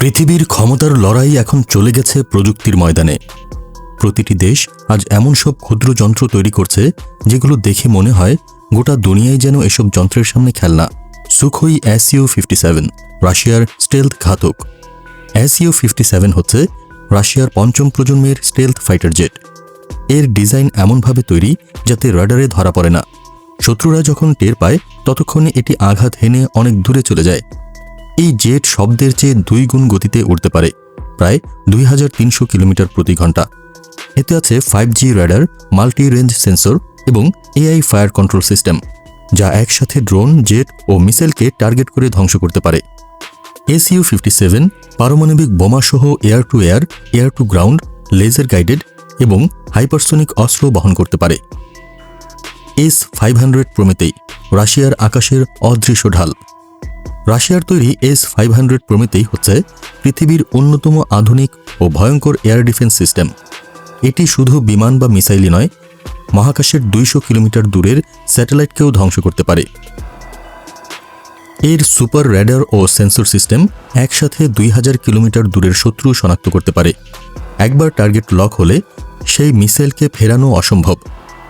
পৃথিবীর ক্ষমতার লড়াই এখন চলে গেছে প্রযুক্তির ময়দানে। প্রতিটি দেশ আজ এমন সব ক্ষুদ্র যন্ত্র তৈরি করছে, যেগুলো দেখে মনে হয় গোটা দুনিয়ায় যেন এসব যন্ত্রের সামনে খেলনা। সুখই এসইউ ফিফটি সেভেন, রাশিয়ার স্টেলথ ঘাতক। এসইউ ফিফটি সেভেন হচ্ছে রাশিয়ার পঞ্চম প্রজন্মের স্টেলথ ফাইটার জেট। এর ডিজাইন এমনভাবে তৈরি যাতে রাডারে ধরা পড়ে না। শত্রুরা যখন টের পায়, ততক্ষণে এটি আঘাত হেনে অনেক দূরে চলে যায়। এই জেট শব্দের চেয়ে দুই গুণ গতিতে উড়তে পারে, প্রায় দুই হাজার তিনশো কিলোমিটার প্রতি ঘণ্টা। এতে আছে five G radar multi range sensor এবং এআই ফায়ার কন্ট্রোল সিস্টেম, যা একসাথে ড্রোন, জেট ও মিসাইলকে টার্গেট করে ধ্বংস করতে পারে। এসইউ ফিফটি সেভেন, পারমাণবিক বোমাসহ air to air air to ground, laser guided এবং হাইপারসোনিক অস্ত্র বহন করতে পারে। এস ফাইভ হান্ড্রেড প্রমেতেই, রাশিয়ার আকাশের অদৃশ্য ঢাল। রাশিয়ার তৈরি এস ফাইভ হান্ড্রেড প্রমিতেই হচ্ছে পৃথিবীর অন্যতম আধুনিক ও ভয়ঙ্কর এয়ার ডিফেন্স সিস্টেম। এটি শুধু বিমান বা মিসাইলই নয়, মহাকাশের দুইশো কিলোমিটার দূরের স্যাটেলাইটকেও ধ্বংস করতে পারে। এর সুপার র্যাডার ও সেন্সর সিস্টেম একসাথে দুই হাজার কিলোমিটার দূরের শত্রু শনাক্ত করতে পারে। একবার টার্গেট লক হলে সেই মিসাইলকে ফেরানো অসম্ভব।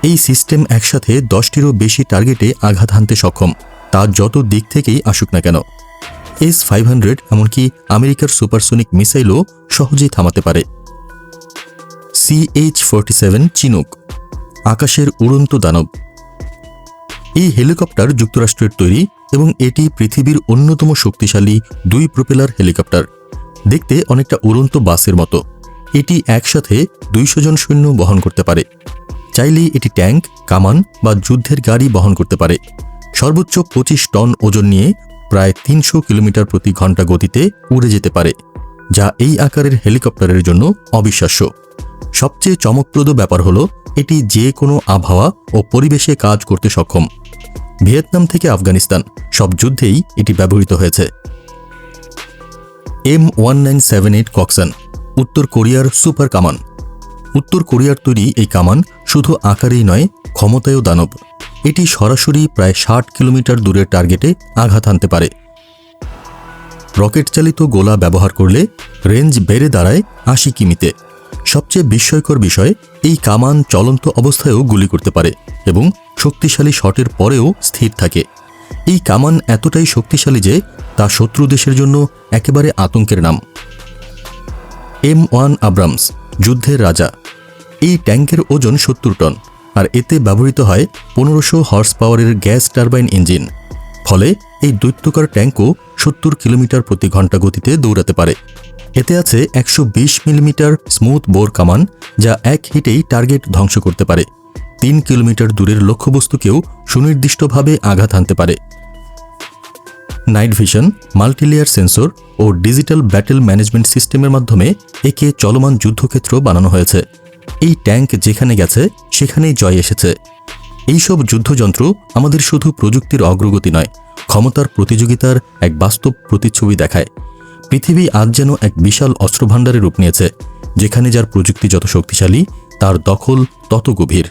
এই সিস্টেম একসাথে দশটিরও বেশি টার্গেটে আঘাত হানতে সক্ষম। তা যত দিক থেকেই আসুক না কেন। এস ফাইভ হান্ড্রেড এমনকি আমেরিকার সুপারসোনিক মিসাইলও সহজেই থামাতে পারে। সিএইচ ফোরটি সেভেন চিনুক, আকাশের উড়ন্ত দানব। এই হেলিকপ্টার যুক্তরাষ্ট্রের তৈরি এবং এটি পৃথিবীর অন্যতম শক্তিশালী দুই প্রোপেলার হেলিকপ্টার। দেখতে অনেকটা উড়ন্ত বাসের মতো। এটি একসাথে দুইশো জন সৈন্য বহন করতে পারে। চাইলেই এটি ট্যাঙ্ক, কামান বা যুদ্ধের গাড়ি বহন করতে পারে। সর্বোচ্চ পঁচিশ টন ওজন নিয়ে প্রায় তিনশো কিলোমিটার প্রতি ঘণ্টা গতিতে উড়ে যেতে পারে, যা এই আকারের হেলিকপ্টারের জন্য অবিশ্বাস্য। সবচেয়ে চমকপ্রদ ব্যাপার হল, এটি যে কোনো আবহাওয়া ও পরিবেশে কাজ করতে সক্ষম। ভিয়েতনাম থেকে আফগানিস্তান, সব যুদ্ধেই এটি ব্যবহৃত হয়েছে। M one nine seven eight Koksan, উত্তর কোরিয়ার সুপার কামান। উত্তর কোরিয়ার তৈরি এই কামান শুধু আকারেই নয়, ক্ষমতায়ও দানব। এটি সরাসরি প্রায় ষাট কিলোমিটার দূরের টার্গেটে আঘাত হানতে পারে। রকেট চালিত গোলা ব্যবহার করলে রেঞ্জ বেড়ে দাঁড়ায় আশি কিমিতে। সবচেয়ে বিস্ময়কর বিষয়, এই কামান চলন্ত অবস্থায়ও গুলি করতে পারে এবং শক্তিশালী শটের পরেও স্থির থাকে। এই কামান এতটাই শক্তিশালী যে তা শত্রু দেশের জন্য একেবারে আতঙ্কের নাম। এম ওয়ান আব্রামস, যুদ্ধের রাজা। এই ট্যাঙ্কের ওজন সত্তর টন। আর এতে ব্যবহৃত হয় পনেরোশো হর্স পাওয়ারের গ্যাস টারবাইন ইঞ্জিন। ফলে এই দৈত্যকার ট্যাঙ্কও সত্তর কিলোমিটার প্রতি ঘণ্টা গতিতে দৌড়াতে পারে। এতে আছে একশো বিশ মিলিমিটার স্মুথ বোর কামান, যা এক হিটেই টার্গেট ধ্বংস করতে পারে। তিন কিলোমিটার দূরের লক্ষ্যবস্তুকেও সুনির্দিষ্টভাবে আঘাত হানতে পারে। নাইট ভিশন, মাল্টিলেয়ার সেন্সর ও ডিজিটাল ব্যাটেল ম্যানেজমেন্ট সিস্টেমের মাধ্যমে একে চলমান যুদ্ধক্ষেত্র বানানো হয়েছে। এই ট্যাঙ্ক যেখানে গেছে, সেখানেই জয় এসেছে। এইসব যুদ্ধযন্ত্র আমাদের শুধু প্রযুক্তির অগ্রগতি নয়, ক্ষমতার প্রতিযোগিতার এক বাস্তব প্রতিচ্ছবি দেখায়। পৃথিবী আজ যেন এক বিশাল অস্ত্রভাণ্ডারে রূপ নিয়েছে, যেখানে যার প্রযুক্তি যত শক্তিশালী, তার দখল তত গভীর।